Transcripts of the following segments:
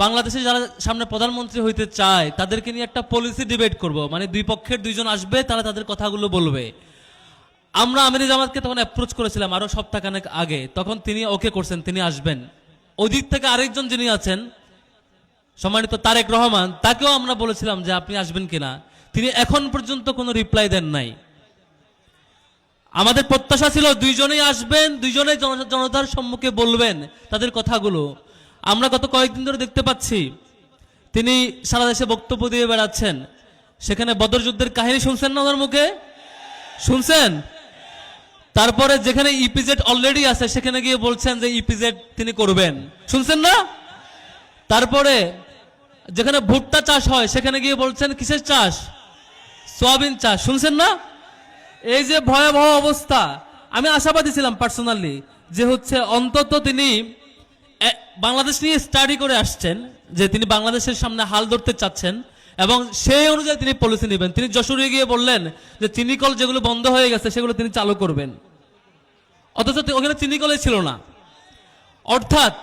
বাংলাদেশে যারা সামনে প্রধানমন্ত্রী হইতে চায়, তাদেরকে নিয়ে একটা পলিসি ডিবেট করব। মানে দুই পক্ষের দুইজন আসবে, তারা তাদের কথাগুলো বলবে। আমরা আমির জামাতকে তখন অ্যাপ্রোচ করেছিলাম আরও সপ্তাহখানেক আগে। তখন তিনি ওকে করছেন, তিনি আসবেন। ওই দিক থেকে আরেকজন যিনি আছেন, সম্মানিত তারেক রহমান, তাকেও আমরা বলেছিলাম যে আপনি আসবেন কিনা। তিনি এখন পর্যন্ত কোনো রিপ্লাই দেন নাই। আমাদের প্রত্যাশা ছিল দুইজনেই আসবেন, দুইজনেই জন- জনতার সম্মুখে বলবেন তাদের কথাগুলো। আমরা গত কয়েকদিন ধরে দেখতে পাচ্ছি, তিনি সারা দেশে বক্তব্য দিয়ে বেড়াচ্ছেন। সেখানে বদর যুদ্ধের কাহিনী শুনছেন না ওনার মুখে? শুনছেন? তারপরে যেখানে ইপিজেড অলরেডি আছে, সেখানে গিয়ে বলছেন যে ইপিজেড তিনি করবেন। শুনছেন না? তারপরে যেখানে ভুট্টা চাষ হয়, সেখানে গিয়ে বলছেন কিসের চাষ? সোয়াবিন চাষ। শুনছেন না? এই যে ভয়াবহ অবস্থা, আমি আশাবাদী ছিলাম পার্সোনালি যে হচ্ছে অন্তত তিনি বাংলাদেশ নিয়ে স্টাডি করে আসছেন যে তিনি বাংলাদেশের সামনে হাল ধরতে চাচ্ছেন এবং সেই অনুযায়ী তিনি পলিসি নেবেন। তিনি যশোরে গিয়ে বললেন যে চিনিকল যেগুলো বন্ধ হয়ে গেছে, সেগুলো তিনি চালু করবেন। অথচ ওখানে চিনিকলে ছিল না। অর্থাৎ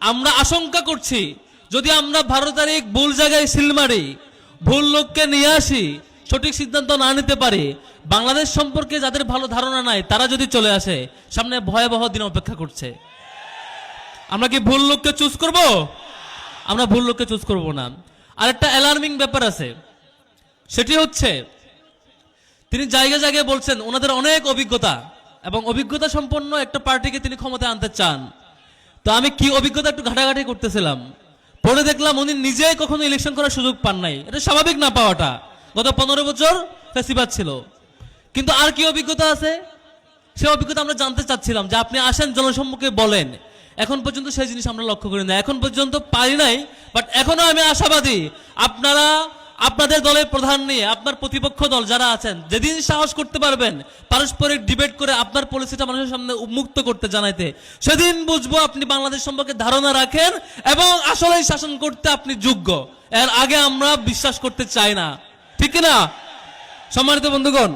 আমরা আশঙ্কা করছি, যদি আমরা বারো তারিখ ভুল জায়গায় সিল মারি, ভুল লোককে নিয়ে আসি, সঠিক সিদ্ধান্ত না নিতে পারি, বাংলাদেশ সম্পর্কে যাদের ভালো ধারণা নাই, তারা যদি চলে আসে, সামনে ভয়াবহ দিন অপেক্ষা করছে। আমরা কি ভুল লোককে চুজ করব? আমরা ভুল লোককে চুজ করব না। আর একটা অ্যালার্মিং ব্যাপার আছে। সেটি হচ্ছে, তিনি জায়গায় জায়গায় বলছেন, ওনাদের অনেক অভিজ্ঞতা এবং অভিজ্ঞতা সম্পন্ন একটা পার্টিকে তিনি ক্ষমতায় আনতে চান। তো আমি কি অভিজ্ঞতা একটু ঘাটাঘাটি করতেছিলাম? পরে দেখলাম উনি নিজেই কখনো ইলেকশন করার সুযোগ পান নাই। এটা স্বাভাবিক না পাওয়াটা। গত পনেরো বছর ফেসিবাদ ছিল। কিন্তু আর কি অভিজ্ঞতা আছে? সে অভিজ্ঞতা আমরা জানতে চাচ্ছিলাম যে আপনি আসেন, জনসম্মুখে বলেন। এখন পর্যন্ত সেই জিনিস আমরা লক্ষ্য করি না। এখন পর্যন্ত পারি নাই বাট এখনও আমি আশাবাদী। আপনারা, আপনাদের দলের প্রধান নিয়ে, আপনার প্রতিপক্ষ দল যারা আছেন, যেদিন সাহস করতে পারবেন, পারস্পরিক ডিবেট করে আপনার পলিসিটা মানুষের সামনে উন্মুক্ত করতে জানাইতে, সেদিন বুঝব আপনি বাংলাদেশ সম্পর্কে ধারণা রাখেন এবং আসলেই শাসন করতে আপনি যোগ্য। এর আগে আমরা বিশ্বাস করতে চাই না। ঠিক না সম্মানিত বন্ধুগণ